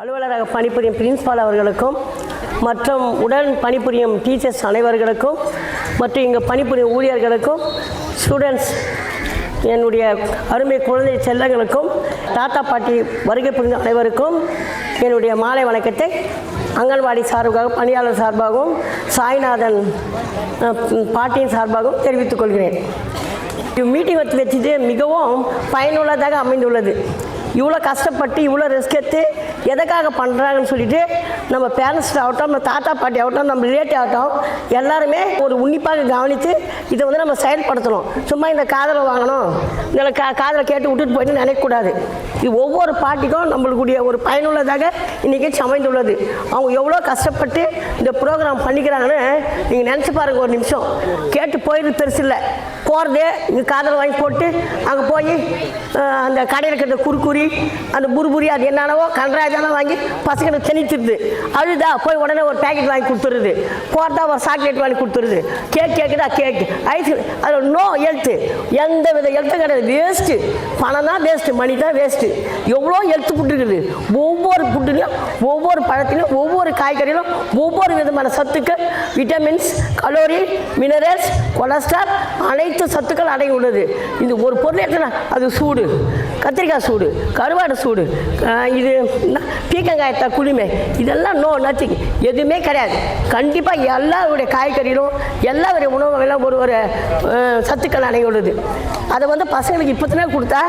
அலுவலராக பணிபுரியும் பிரின்ஸ்பால் அவர்களுக்கும் மற்றும் உடன் பணிபுரியும் டீச்சர்ஸ் அனைவர்களுக்கும் மற்றும் இங்கே பணிபுரியும் ஊழியர்களுக்கும் ஸ்டூடெண்ட்ஸ் என்னுடைய அருமை குழந்தை செல்லங்களுக்கும் தாத்தா பாட்டி வருகை புரிந்த அனைவருக்கும் என்னுடைய மாலை வணக்கத்தை அங்கன்வாடி சார்பாக பணியாளர் சார்பாகவும் சாய்நாதன் பாட்டியின் சார்பாகவும் தெரிவித்துக் கொள்கிறேன். மீட்டிங் வச்சு வச்சுட்டு மிகவும் பயனுள்ளதாக அமைந்துள்ளது. இவ்வளோ கஷ்டப்பட்டு இவ்வளோ ரிஸ்க் எடுத்து எதுக்காக பண்ணுறாங்கன்னு சொல்லிட்டு நம்ம பேரண்ட்ஸ் ஆகட்டும் நம்ம தாத்தா பாட்டி ஆகட்டும் நம்ம ரிலேட்டிவ் ஆகட்டும் எல்லாருமே ஒரு உன்னிப்பாக கவனித்து இதை வந்து நம்ம செயல்படுத்தணும். சும்மா இந்த காதலை வாங்கணும் இந்த கா காதலை கேட்டு விட்டுட்டு போயிட்டு நினைக்கக்கூடாது. இது ஒவ்வொரு பாட்டிக்கும் நம்மளுக்குடைய ஒரு பயனுள்ளதாக இன்றைக்கி அமைந்துள்ளது அவங்க எவ்வளோ கஷ்டப்பட்டு இந்த ப்ரோக்ராம் பண்ணிக்கிறாங்கன்னு நீங்கள் நினச்சி பாருங்கள் ஒரு நிமிஷம். கேட்டு போயிடுறது பெருசு இல்லை. போகிறது இங்கே காதல் வாங்கி போட்டு அங்கே போய் அந்த கடையில் இருக்கிற குறுக்குறி அந்த புரிபுரி அது என்னென்னவோ கன்றாஜெல்லாம் வாங்கி பசங்களுக்கு திணிச்சிருது. அழுதா போய் உடனே ஒரு பேக்கெட் வாங்கி கொடுத்துருது போகிறதா ஒரு சாக்லேட் வாங்கி கொடுத்துருது கேக் கேக்குதா? கேக் ஐஸ்கிரீம் அதில் நோ ஹெல்த்து எந்த வித ஹெல்த்தும் கிடையாது. வேஸ்ட்டு பணம் தான் வேஸ்ட்டு மணி தான் வேஸ்ட்டு எவ்வளோ ஹெல்த்து புட்டுருக்குது இருக்குது. ஒவ்வொரு புட்டுலையும் ஒவ்வொரு பழத்திலையும் ஒவ்வொரு காய்கறியிலும் ஒவ்வொரு விதமான சத்துக்கள் விட்டமின்ஸ் கலோரி மினரல்ஸ் கொலஸ்ட்ரால் அனைத்து சத்துக்கள் அடங்கி உள்ளது. இந்த ஒரு பொருள் எடுத்துனா அது சூடு. கத்திரிக்காய் சூடு. கருவாடு சூடு. இது என்ன, பீக்கங்காயத்தா குளுமை. இதெல்லாம் நோ நத்திங் எதுவுமே கிடையாது. கண்டிப்பாக எல்லாருடைய காய்கறிகளும் எல்லாருடைய உணவுகளும் ஒரு ஒரு சத்துக்கள் அடங்கி உள்ளது. அதை வந்து பசங்களுக்கு இப்போத்தினே கொடுத்தா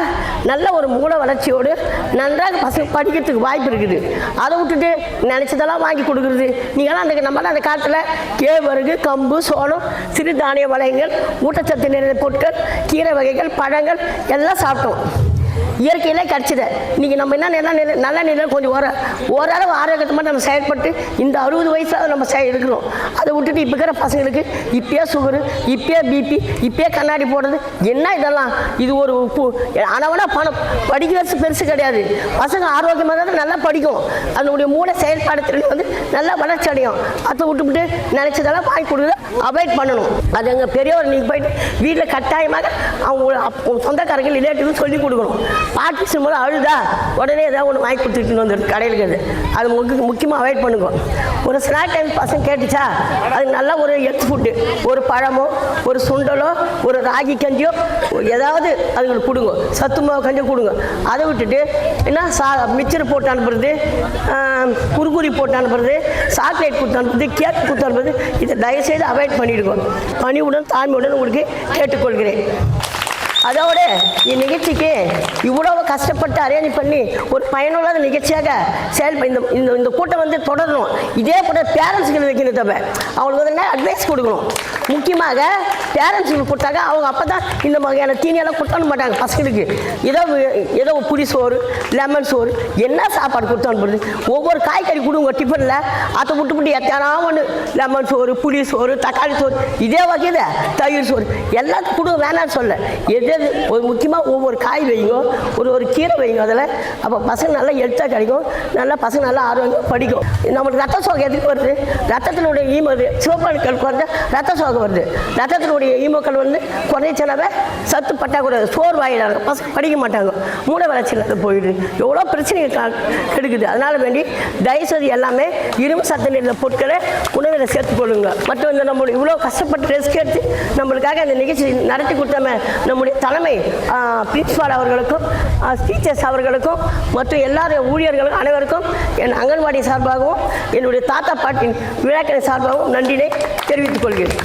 நல்ல ஒரு மூல வளர்ச்சியோடு நன்றாக பசங்க படிக்கிறதுக்கு வாய்ப்பு இருக்குது. அதை விட்டுட்டு நினச்சதெல்லாம் வாங்கி கொடுக்குறது. நீங்களாம் அந்த நம்மளாம் அந்த காலத்தில் கேழ்வரகு கம்பு சோளம் சிறுதானிய வளையங்கள் ஊட்டச்சத்து நிறைந்த பொருட்கள் கீரை வகைகள் பழங்கள் எல்லாம் சாப்பிட்டோம். இயற்கையிலே கிடச்சிது இன்றைக்கி நம்ம என்ன நல்ல நிலை நல்ல நிலையில் கொஞ்சம் ஓர ஓரளவு ஆரோக்கியத்தமாக நம்ம செயல்பட்டு இந்த அறுபது வயசாக நம்ம செய் எடுக்கணும் அதை விட்டுட்டு இப்போ இருக்கிற பசங்களுக்கு இப்பயே சுகரு இப்பயே பிபி இப்பயே கண்ணாடி போடுறது என்ன இதெல்லாம்? இது ஒரு உப்பு அளவனா பணம். படிக்கிறது பெருசு கிடையாது. பசங்க ஆரோக்கியமாக தான் நல்லா படிக்கும். அதனுடைய மூளை செயல்பாடு திறன் வந்து நல்லா வளர்ச்சி அடையும். அதை விட்டுவிட்டு நினச்சதெல்லாம் வாங்கி கொடுக்குறது அவாய்ட் பண்ணணும். அது எங்கள் பெரியவர் நீங்கள் போயிட்டு வீட்டில் கட்டாயமாக அவங்க அப்~ உங்க சொந்தக்காரங்க ரிலேட்டிவ் சொல்லி கொடுக்கணும். பாட்டி சும்மா அழுதா உடனே ஏதாவது ஒன்று வாங்கி கொடுத்துட்டு வந்து கடையில் இருக்கிறது அது முக்கிய முக்கியமாக அவாய்ட் பண்ணுங்க. ஒரு ஸ்நாக் டைம் பசங்க கேட்டுச்சா அது நல்லா ஒரு எக் ஃபுட்டு ஒரு பழமோ ஒரு சுண்டலோ ஒரு ராகி கஞ்சியோ ஏதாவது அதுங்களுக்கு கொடுங்க. சத்து மாவு கஞ்சி கொடுங்க. அதை விட்டுட்டு என்ன சா மிச்சர் போட்டு அனுப்புறது குறுகுறி போட்டு அனுப்புறது சாக்லேட் கொடுத்து அனுப்புறது கேக் கொடுத்து அனுப்புறது இதை தயவுசெய்து அவாய்ட் பண்ணிடுங்க. பணிவுடன் தாழ்மையுடன் உங்களுக்கு கேட்டுக்கொள்கிறேன். அதோட இந்நிகழ்ச்சிக்கு இவ்வளவு கஷ்டப்பட்டு அரேஞ்ச் பண்ணி ஒரு பயனுள்ள நிகழ்ச்சியாக செயல் இந்த இந்த இந்த கூட்டம் வந்து தொடரணும். இதே போல பேரண்ட்ஸுக்கு வைக்கணும் தவிர அவங்களுக்கு வந்து அட்வைஸ் கொடுக்கணும்? முக்கியமாக பேரண்ட்ஸுக்கு கொடுத்தாங்க அவங்க அப்போ தான் இந்த வகையான தீனியெல்லாம் கொடுத்தான மாட்டாங்க. பசங்களுக்கு ஏதோ ஏதோ புளி சோறு லெமன் சோறு என்ன சாப்பாடு கொடுத்து அனுப்புறது ஒவ்வொரு காய்கறி கொடுங்க டிஃபனில் அதை விட்டு விட்டு எத்தனா ஒன்று லெமன் சோறு புளி சோறு தக்காளி சோறு இதே வகையில் தயிர் சோறு. எல்லாத்துக்கும் கொடுங்க வேணாம்னு சொல்ல. எது எது ஒரு முக்கியமாக ஒவ்வொரு காய் வைங்க ஒரு ஒரு கீரை வைங்க அதில். அப்போ பசங்க நல்லா எடுத்தால் கிடைக்கும். நல்லா பசங்க நல்லா ஆரோக்கியம் படிக்கும். நம்மளுக்கு ரத்த சோகம் எதுக்கு வருது? ரத்தத்தினுடைய ஈமது சிவப்பணுக்கள் வந்து ரத்த சோகம் சோகை வருது. ரத்தத்தினுடைய ஈமோக்கள் வந்து குறைச்சலவை சத்து பட்டாக்கூடாது சோர்வாயிடாங்க பசங்க படிக்க மாட்டாங்க. மூளை வளர்ச்சி போயிடுது. எவ்வளோ பிரச்சனைகள் கெடுக்குது. அதனால் வேண்டி தயவுசெய்து எல்லாமே இரும்பு சத்து நிறைந்த பொருட்களை உணவில் சேர்த்துக்கொள்ளுங்க மற்றும் இந்த நம்மளுடைய இவ்வளோ கஷ்டப்பட்டு ரெஸ்க் எடுத்து நம்மளுக்காக இந்த நிகழ்ச்சி நடத்தி கொடுத்தாம நம்முடைய தலைமை பிரின்ஸ்பால் அவர்களுக்கும் டீச்சர்ஸ் அவர்களுக்கும் மற்றும் எல்லாரும் ஊழியர்களுக்கும் அனைவருக்கும் என் அங்கன்வாடி சார்பாகவும் என்னுடைய தாத்தா பாட்டின் விழாக்களை சார்பாகவும் நன்றினை தெரிவித்துக் கொள்கிறேன்.